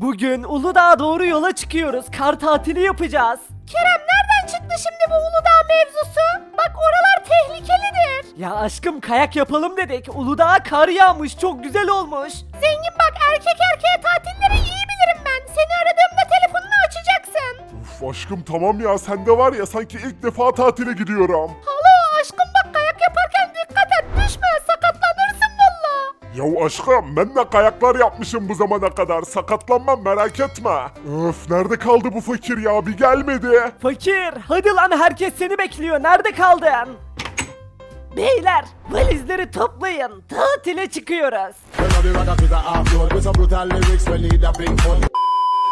Bugün Uludağ'a doğru yola çıkıyoruz. Kar tatili yapacağız. Kerem nereden çıktı şimdi bu Uludağ mevzusu? Bak oralar tehlikelidir. Ya aşkım kayak yapalım dedik. Uludağ'a kar yağmış. Çok güzel olmuş. Zengin bak erkek erkeğe tatilleri iyi bilirim ben. Seni aradığımda telefonunu açacaksın. Uf aşkım tamam ya sen de var ya sanki ilk defa tatile gidiyorum. Alo valla. Ya aşkım ben de kayaklar yapmışım bu zamana kadar sakatlanmam merak etme. Öf nerede kaldı bu fakir ya bir gelmedi. Fakir, hadi lan herkes seni bekliyor. Nerede kaldın? Beyler, valizleri toplayın. Tatile çıkıyoruz.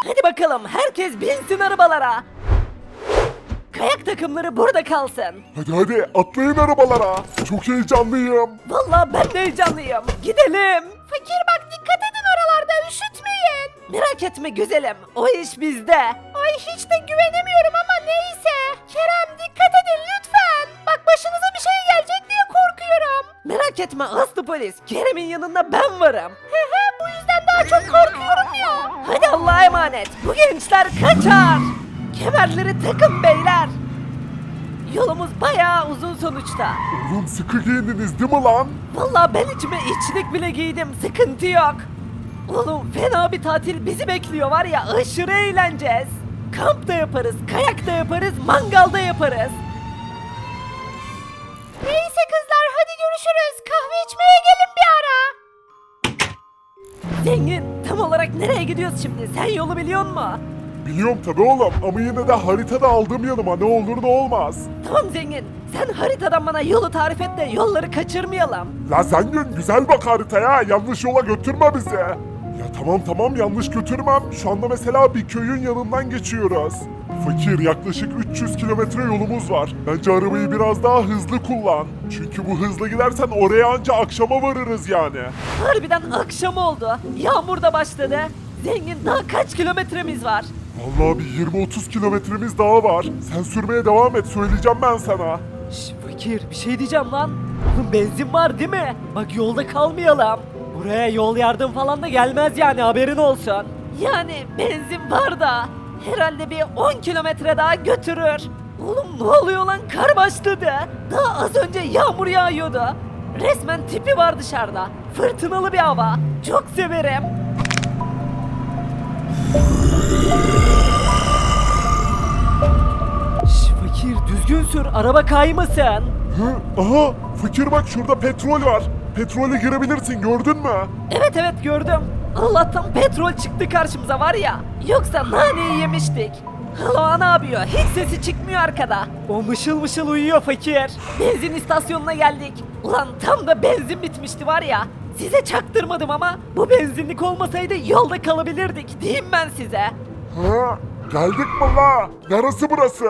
Hadi bakalım herkes binsin arabalara. Kayak takımları burada kalsın. Hadi hadi atlayın arabalara. Çok heyecanlıyım. Vallahi ben de heyecanlıyım. Gidelim. Fakir bak dikkat edin oralarda üşütmeyin. Merak etme güzelim. O iş bizde. Ay hiç de güvenemiyorum ama neyse. Kerem dikkat edin lütfen. Bak başınıza bir şey gelecek diye korkuyorum. Merak etme Aslı polis. Kerem'in yanında ben varım. He he bu yüzden daha çok korkuyorum ya. Hadi Allah'a emanet. Bu gençler kaçar. Kemerleri takın beyler. Yolumuz bayağı uzun sonuçta. Oğlum sıkı giyindiniz değil mi lan? Vallahi ben içime içlik bile giydim. Sıkıntı yok. Oğlum fena bir tatil bizi bekliyor var ya aşırı eğleneceğiz. Kamp da yaparız, kayak da yaparız, mangal da yaparız. Neyse kızlar hadi görüşürüz. Kahve içmeye gelin bir ara. Zengin tam olarak nereye gidiyoruz şimdi? Sen yolu biliyor musun? Biliyorum tabi oğlum ama yine de haritada aldım yanıma ne olur ne olmaz. Tamam zengin. Sen haritadan bana yolu tarif et de yolları kaçırmayalım. La zengin güzel bak haritaya yanlış yola götürme bizi. Ya tamam tamam yanlış götürmem. Şu anda mesela bir köyün yanından geçiyoruz. Fakir yaklaşık 300 kilometre yolumuz var. Bence arabayı biraz daha hızlı kullan. Çünkü bu hızlı gidersen oraya anca akşama varırız yani. Harbiden akşam oldu. Yağmur da başladı. Zengin daha kaç kilometremiz var? Vallahi bir 20-30 kilometremiz daha var. Sen sürmeye devam et söyleyeceğim ben sana. Şş fakir bir şey diyeceğim lan. Oğlum benzin var değil mi? Bak yolda kalmayalım. Buraya yol yardım falan da gelmez yani haberin olsun. Yani benzin var da herhalde bir 10 kilometre daha götürür. Oğlum ne oluyor lan kar başladı. Daha az önce yağmur yağıyordu. Resmen tipi var dışarıda. Fırtınalı bir hava. Çok severim. Şş fakir düzgün sür araba kaymasın. Hı? Aha fakir bak şurada petrol var. Petrole girebilirsin gördün mü? Evet evet gördüm. Allah'tan petrol çıktı karşımıza var ya. Yoksa naneyi yemiştik. Halo ne yapıyor? Hiç sesi çıkmıyor arkada. O mışıl mışıl uyuyor fakir. Benzin istasyonuna geldik. Ulan tam da benzin bitmişti var ya. Size çaktırmadım ama bu benzinlik olmasaydı yolda kalabilirdik diyeyim ben size. Ha? Geldik mi la? Neresi burası?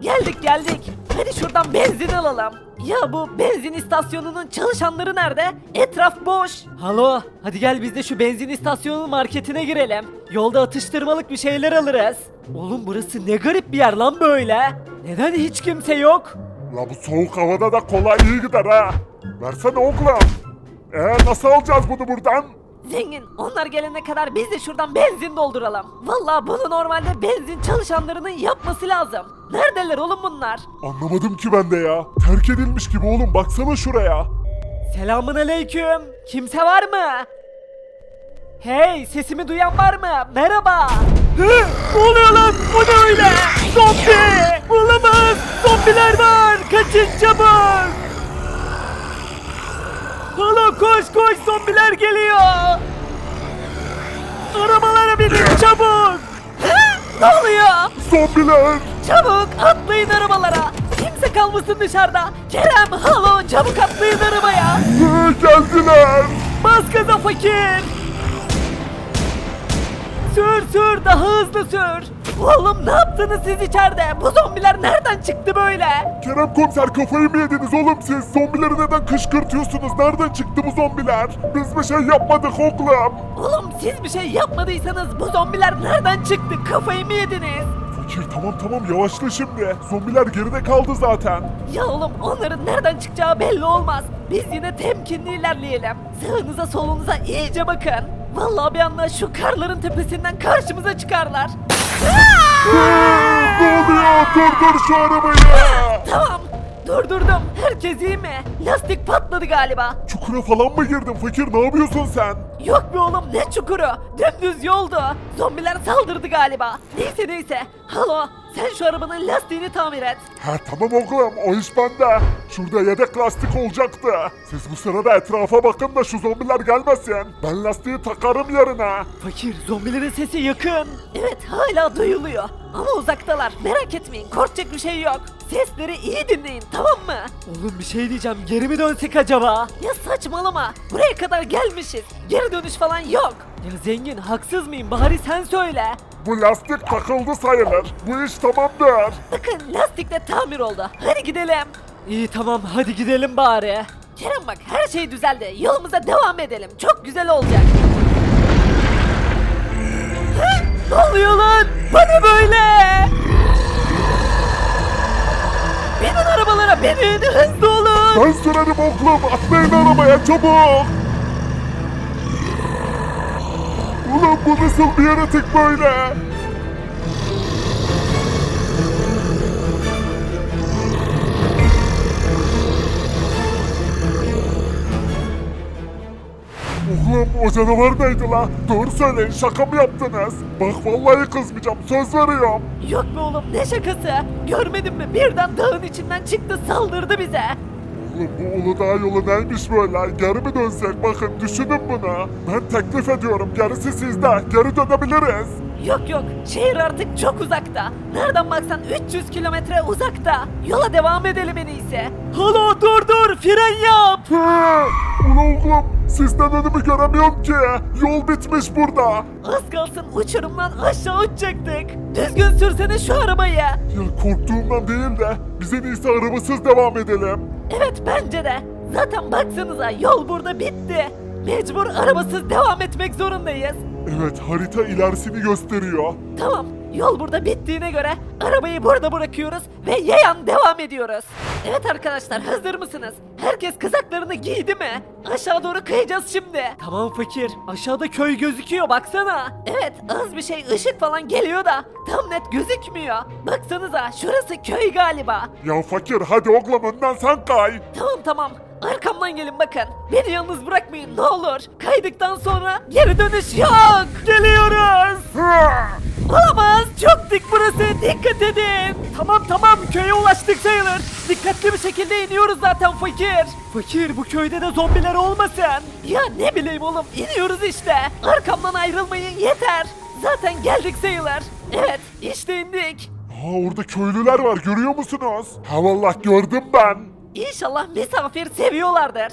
Geldik geldik. Hadi şuradan benzin alalım. Ya bu benzin istasyonunun çalışanları nerede? Etraf boş. Halo, hadi gel biz de şu benzin istasyonunun marketine girelim. Yolda atıştırmalık bir şeyler alırız. Oğlum burası ne garip bir yer lan böyle. Neden hiç kimse yok? La bu soğuk havada da kola iyi gider ha. Versene oğlum. Ee nasıl alacağız bunu buradan? Zengin, onlar gelene kadar biz de şuradan benzin dolduralım. Vallahi bunu normalde benzin çalışanlarının yapması lazım. Neredeler oğlum bunlar? Anlamadım ki ben de ya. Terk edilmiş gibi oğlum baksana şuraya. Selamun aleyküm. Kimse var mı? Hey sesimi duyan var mı? Merhaba. Hı, ne oluyor lan? Bu ne öyle? Zombi! Olamaz! Zombiler var! Kaçın çabuk! Hala koş koş zombiler geliyor! Arabalara binin çabuk! Ne oluyor? Zombiler! Çabuk atlayın arabalara! Kimse kalmasın dışarıda! Kerem, halo çabuk atlayın arabaya! Geldiler! Bas gaza fakir! Sür sür daha hızlı sür! Oğlum ne yaptınız siz içeride? Bu zombiler nereden çıktı böyle? Kerem komiser kafayı mı yediniz oğlum siz? Zombileri neden kışkırtıyorsunuz? Nereden çıktı bu zombiler? Biz bir şey yapmadık oğlum. Oğlum siz bir şey yapmadıysanız bu zombiler nereden çıktı? Kafayı mı yediniz? Fakir tamam tamam yavaşla şimdi. Zombiler geride kaldı zaten. Ya oğlum onların nereden çıkacağı belli olmaz. Biz yine temkinli ilerleyelim. Sağınıza solunuza iyice bakın. Vallahi bir anda şu karların tepesinden karşımıza çıkarlar. Ne oluyor? Durdur şu arabayı. Tamam. Durdurdum. Herkes iyi mi? Lastik patladı galiba. Çukura falan mı girdin fakir? Ne yapıyorsun sen? Yok be oğlum ne çukuru? Dümdüz yoldu. Zombiler saldırdı galiba. Neyse neyse. Halo sen şu arabanın lastiğini tamir et. Ha tamam oğlum o iş bende. Şurada yedek lastik olacaktı. Siz bu sırada etrafa bakın da şu zombiler gelmesin. Ben lastiği takarım yerine. Fakir zombilerin sesi yakın. Evet hala duyuluyor. Ama uzaktalar merak etmeyin korkacak bir şey yok. Sesleri iyi dinleyin tamam mı? Oğlum bir şey diyeceğim geri mi dönsek acaba? Ya saçmalama buraya kadar gelmişiz. Geri dönüş falan yok. Ya zengin haksız mıyım bari sen söyle. Bu lastik takıldı sayılır. Bu iş tamamdır. Bakın lastik de tamir oldu. Hadi gidelim. İyi tamam hadi gidelim bari. Kerem bak her şey düzeldi. Yolumuza devam edelim. Çok güzel olacak. Hı? Ne oluyor lan? Bana böyle. Binin arabalara binin hızlı olun. Ben sürerim oğlum. Atlayın arabaya çabuk. Ulan bu nasıl bir yaratık böyle? Oğlum o canavar neydi la? Doğru söyleyin şaka mı yaptınız? Bak vallahi kızmayacağım söz veriyorum. Yok be oğlum ne şakası? Görmedin mi? Birden dağın içinden çıktı saldırdı bize. Oğlum bu Uludağ yolu neymiş böyle? Geri mi dönsek? Bakın düşünün bunu. Ben teklif ediyorum. Gerisi sizde. Geri dönebiliriz. Yok yok şehir artık çok uzakta. Nereden baksan 300 kilometre uzakta. Yola devam edelim en iyisi. Halo dur dur fren yap. Ulan oğlum sizden önümü göremiyorum ki. Yol bitmiş burada. Az kalsın uçurumdan aşağı uçacaktık. Düzgün sürsene şu arabayı. Ya korktuğumdan değil de biz en iyisi arabasız devam edelim. Evet bence de. Zaten baksanıza yol burada bitti. Mecbur arabasız devam etmek zorundayız. Evet harita ilerisini gösteriyor. Tamam, yol burada bittiğine göre arabayı burada bırakıyoruz ve yayan devam ediyoruz. Evet arkadaşlar hazır mısınız? Herkes kızaklarını giydi mi? Aşağı doğru kayacağız şimdi. Tamam fakir, aşağıda köy gözüküyor baksana. Evet, az bir şey ışık falan geliyor da tam net gözükmüyor. Baksanıza şurası köy galiba. Ya fakir hadi oğlum önden sen kay. Tamam tamam. Arkamdan gelin bakın. Beni yalnız bırakmayın ne olur. Kaydıktan sonra geri dönüş yok. Geliyoruz. Olamaz. Çok dik burası. Dikkat edin. Tamam tamam köye ulaştık sayılır. Dikkatli bir şekilde iniyoruz zaten fakir. Fakir bu köyde de zombiler olmasın. Ya ne bileyim oğlum iniyoruz işte. Arkamdan ayrılmayın yeter. Zaten geldik sayılır. Evet işte indik. Aa orada köylüler var görüyor musunuz? Ha vallahi gördüm ben. İnşallah misafir seviyorlardır.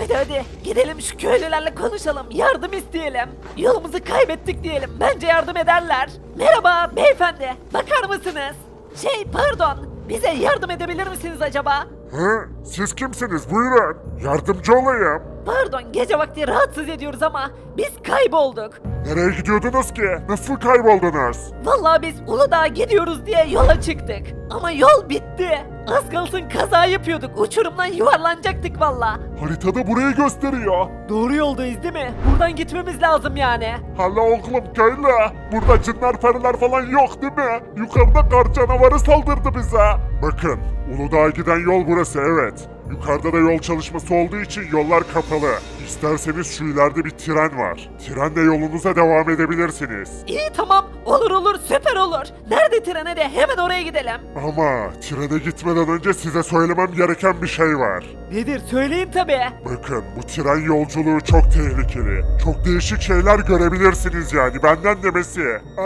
Hadi hadi gidelim şu köylülerle konuşalım, yardım isteyelim. Yolumuzu kaybettik diyelim, bence yardım ederler. Merhaba beyefendi, bakar mısınız? Şey pardon, bize yardım edebilir misiniz acaba? Hı? Siz kimsiniz buyurun. Yardımcı olayım. Pardon gece vakti rahatsız ediyoruz ama biz kaybolduk. Nereye gidiyordunuz ki? Nasıl kayboldunuz? Vallahi biz Uludağ'a gidiyoruz diye yola çıktık. Ama yol bitti. Az kalsın kaza yapıyorduk. Uçurumdan yuvarlanacaktık valla. Haritada burayı gösteriyor. Doğru yoldayız değil mi? Buradan gitmemiz lazım yani. Hala oğlum köylü. Burada cinler periler falan yok değil mi? Yukarıda kar canavarı saldırdı bize. Bakın Uludağ'a giden yol burası evet. Yukarıda da yol çalışması olduğu için yollar kapalı. İsterseniz şu ileride bir tren var. Trenle yolunuza devam edebilirsiniz. İyi tamam olur olur süper olur. Nerede trene de hemen oraya gidelim. Ama trene gitmeden önce size söylemem gereken bir şey var. Nedir söyleyin tabi. Bakın bu tren yolculuğu çok tehlikeli. Çok değişik şeyler görebilirsiniz yani benden demesi. Ee,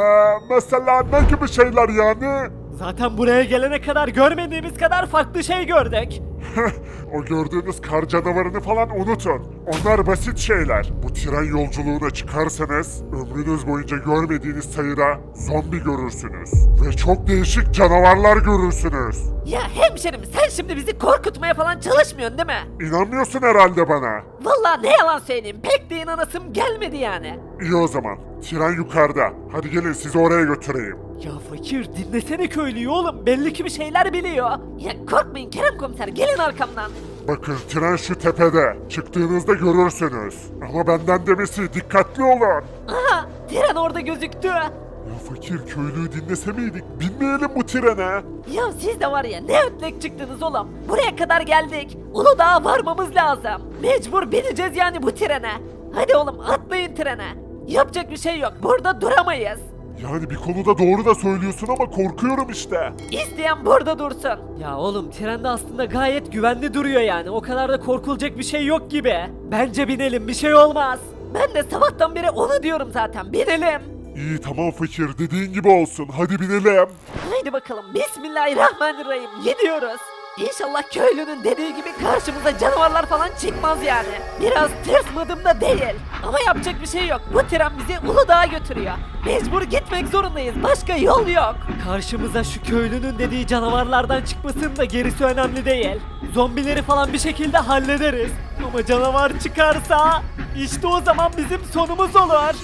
mesela ne gibi şeyler yani? Zaten buraya gelene kadar görmediğimiz kadar farklı şey gördük. o gördüğünüz kar canavarını falan unutun. Onlar basit şeyler. Bu tren yolculuğuna çıkarsanız ömrünüz boyunca görmediğiniz sayıda zombi görürsünüz. Ve çok değişik canavarlar görürsünüz. Ya hemşerim sen şimdi bizi korkutmaya falan çalışmıyorsun değil mi? İnanmıyorsun herhalde bana. Vallahi ne yalan söyleyeyim pek de inanasım gelmedi yani. İyi o zaman. Tren yukarıda. Hadi gelin sizi oraya götüreyim. Ya fakir dinlesene köylüyü oğlum belli ki bir şeyler biliyor. Ya korkmayın Kerem komiser gelin arkamdan. Bakın tren şu tepede. Çıktığınızda görürsünüz. Ama benden demesi dikkatli olun. Aha tren orada gözüktü. Ya fakir köylüyü dinlese miydik? Binmeyelim bu trene. Ya siz de var ya ne ötlek çıktınız oğlum. Buraya kadar geldik. Uludağ'a varmamız lazım. Mecbur bineceğiz yani bu trene. Hadi oğlum atlayın trene. Yapacak bir şey yok. Burada duramayız. Yani bir konuda doğru da söylüyorsun ama korkuyorum işte. İsteyen burada dursun. Ya oğlum trende aslında gayet güvenli duruyor yani. O kadar da korkulacak bir şey yok gibi. Bence binelim bir şey olmaz. Ben de sabahtan beri onu diyorum zaten. Binelim. İyi tamam fakir dediğin gibi olsun. Hadi binelim. Haydi bakalım Bismillahirrahmanirrahim gidiyoruz. İnşallah köylünün dediği gibi karşımıza canavarlar falan çıkmaz yani. Biraz tırsmadım da değil. Ama yapacak bir şey yok. Bu tren bizi Uludağ'a götürüyor. Mecbur gitmek zorundayız. Başka yol yok. Karşımıza şu köylünün dediği canavarlardan çıkmasın da gerisi önemli değil. Zombileri falan bir şekilde hallederiz. Ama canavar çıkarsa işte o zaman bizim sonumuz olur.